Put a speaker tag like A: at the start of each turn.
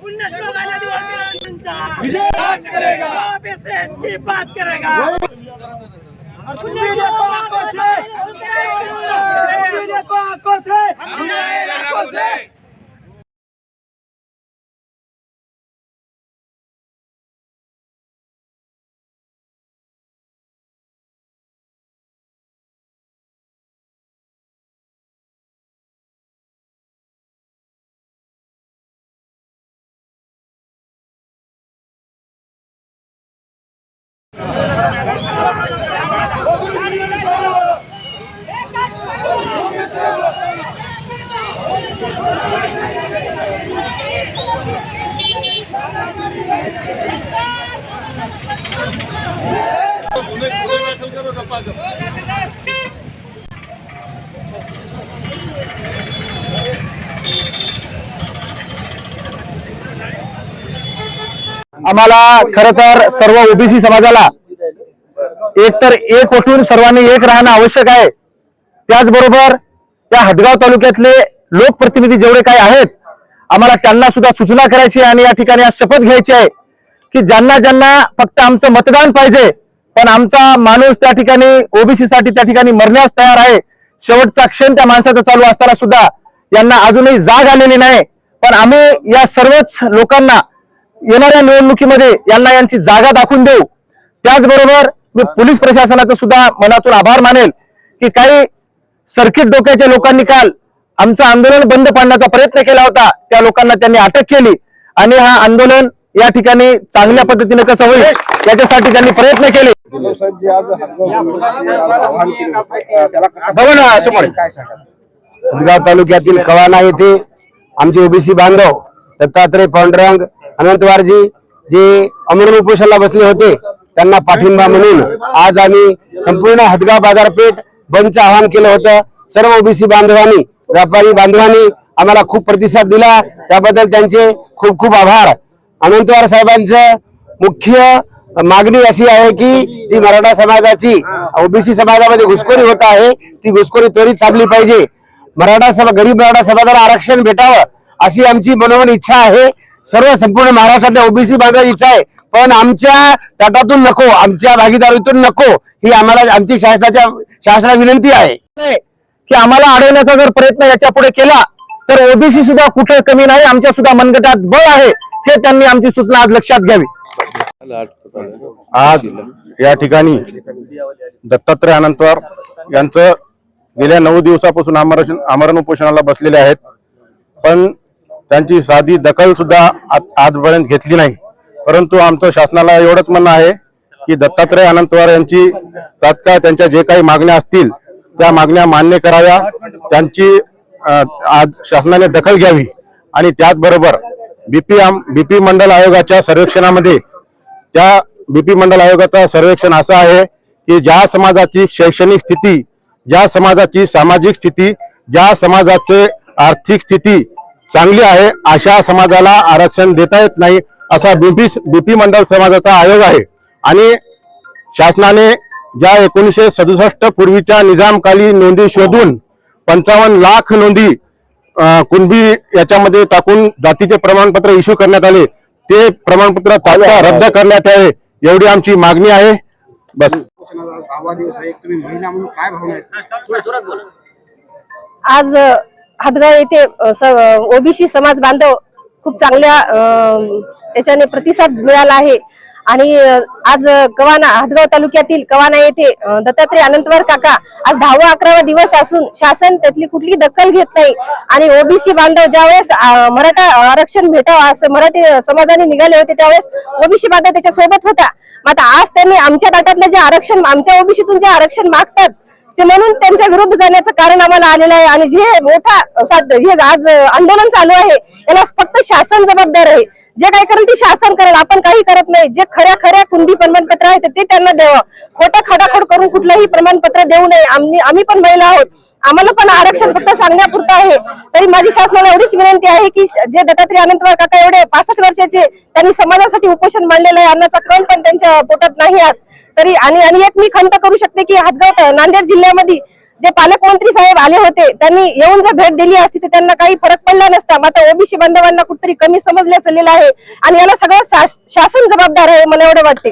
A: पुण्यश्लोक आनंदी वर्धनांचा बात करेगा की बात
B: आम्हाला खर तर सर्व ओबीसी समाजाला एक तर एक उठून सर्वांनी एक राहणं आवश्यक आहे. त्याचबरोबर या हदगाव तालुक्यातले लोकप्रतिनिधी जेवढे काही आहेत आम्हाला त्यांना सुद्धा सूचना करायची आहे आणि या ठिकाणी आज शपथ घ्यायची आहे की ज्यांना ज्यांना फक्त आमचं मतदान पाहिजे पण आमचा माणूस त्या ठिकाणी ओबीसी साठी त्या ठिकाणी मरण्यास तयार आहे. शेवटचा क्षण त्या माणसाचा चालू असताना सुद्धा यांना अजूनही जाग आलेली नाही. पण आम्ही या सर्वच लोकांना येणाऱ्या निवडणुकीमध्ये यांना यांची जागा दाखवून देऊ. त्याचबरोबर मी पोलीस प्रशासनाचं सुद्धा मनातून आभार मानेल की काही सर्किट डोक्याच्या लोकांनी काल आमचं आंदोलन बंद पाडण्याचा प्रयत्न केला होता. त्या लोकांना त्यांनी अटक केली. आणि हा आंदोलन या ठिकाणी चांगल्या पद्धतीने कसं होईल याच्यासाठी त्यांनी प्रयत्न केले.
C: हदगाव तालुक्यातील कवाना येथे आमचे ओबीसी बांधव दत्तात्रय पांडुरंग अनंतवारजी जे अमरण उपोषणाला बसले होते त्यांना पाठिंबा म्हणून आज आम्ही संपूर्ण हदगाव बाजारपेठ बंदचं आवाहन केलं होतं. सर्व ओबीसी बांधवांनी व्यापारी बांधवांनी आम्हाला खूप प्रतिसाद दिला. त्याबद्दल त्यांचे खूप खूप आभार. अनंतवार साहेबांचं मुख्य मागणी अशी आहे की जी मराठा समाजाची ओबीसी समाजामध्ये घुसखोरी होत आहे ती घुसखोरी त्वरित थांबली पाहिजे. मराठा सभा गरीब मराठा समाजाला आरक्षण भेटावं अशी आमची मनोमन इच्छा आहे. सर्व संपूर्ण महाराष्ट्रातल्या ओबीसी बांधवाची इच्छा आहे. पण आमच्या तटातून नको आमच्या भागीदारीतून नको. ही आम्हाला आमची शासनाच्या शासनाला विनंती आहे.
B: की आम्हाला अडवण्याचा जर प्रयत्न याच्यापुढे केला तर ओबीसी सुद्धा कुठे कमी नाही आमच्या सुद्धा मनगटात बळ आहे हे त्यांनी आमची सूचना आज लक्षात घ्यावी.
D: आज या ठिकाणी दत्तात्रय अनंतवार यांचं गेल्या नऊ दिवसापासून आमरण आमरण उपोषणाला बसलेले आहेत. पण त्यांची साधी दखल सुद्धा आजपर्यंत घेतली नाही. परंतु आमचं शासनाला एवढंच म्हणणं आहे की दत्तात्रय अनंतवार यांची तात्काळ त्यांच्या जे काही मागण्या असतील त्या मागण्या मान्य कराव्या. त्यांची आज शासनाने दखल घ्यावी. आणि त्याचबरोबर बीपी बीपी मंडल आयोगाच्या सर्वेक्षणामध्ये त्या बीपी मंडल आयोगाचं सर्वेक्षण असं आहे की ज्या समाजाची शैक्षणिक स्थिती ज्या समाजाची सामाजिक स्थिती ज्या समाजाचे आर्थिक स्थिती चांगली आहे अशा समाजाला आरक्षण देता येत नाही. असा बीपी बीपी मंडल समाजाचा आयोग आहे. आणि शासनाने ज्या एकोणीसशे सदुसष्ट पूर्वीच्या निजामकालीन नोंदी शोधून पंचावन्न लाख नोंदी कुणबी याच्यामध्ये टाकून जातीचे प्रमाणपत्र इश्यू करण्यात आले ते प्रमाणपत्र तात्काळ रद्द करण्यात यावे एवढी आमची मागणी आहे. बस.
E: आज हदगाव येथे ओबीसी समाज बांधव खूप चांगल्या त्याच्याने प्रतिसाद मिळाला आहे. आणि आज कवाना हदगाव तालुक्यातील कवाना येथे दत्तात्रय अनंतवार काका आज दहावा अकरावा दिवस असून शासन त्यातली कुठली दखल घेत नाही. आणि ओबीसी बांधव ज्यावेळेस मराठा आरक्षण भेटावं असं मराठी समाजाने निघाले होते त्यावेळेस ओबीसी बांधव त्याच्या सोबत होता. मग आज त्यांनी आमच्या गटातलं जे आरक्षण आमच्या ओबीसीतून जे आरक्षण मागतात ते म्हणून त्यांच्या विरुद्ध जाण्याचं कारण आम्हाला आलेलं आहे. आणि जे मोठा साध- हे आज आंदोलन चालू आहे याला फक्त शासन जबाबदार आहे. जे काय करेल ते शासन करेल. आपण काही करत नाही. जे खऱ्या खऱ्या कुंडी प्रमाणपत्र आहेत ते त्यांना द्यावं. खोटं खडाखोड करून कुठलंही प्रमाणपत्र देऊ नये. आम्ही आम्ही पण महिला आहोत. आम्हाला पण आरक्षण फक्त सांगण्यापुरतं आहे. तरी माझी शासनाला एवढीच विनंती आहे की जे दत्तात्रय अनंतवार काका एवढे पासष्ट वर्षाचे त्यांनी समाजासाठी उपोषण मांडलेलं आहे. अन्नाचा कण पण त्यांच्या पोटात नाही आज. तरी आणि आणि एक मी खंत करू शकते की हातगाव नांदेड जिल्ह्यामध्ये जे पालकमंत्री साहेब आले होते त्यांनी येऊन जर भेट दिली असती तर त्यांना काही फरक पडला नसता. मात्र ओबीसी बांधवांना कुठतरी कमी समजल्या चाललेलं आहे. आणि याला सगळं शास- शासन जबाबदार आहे मला एवढं वाटते.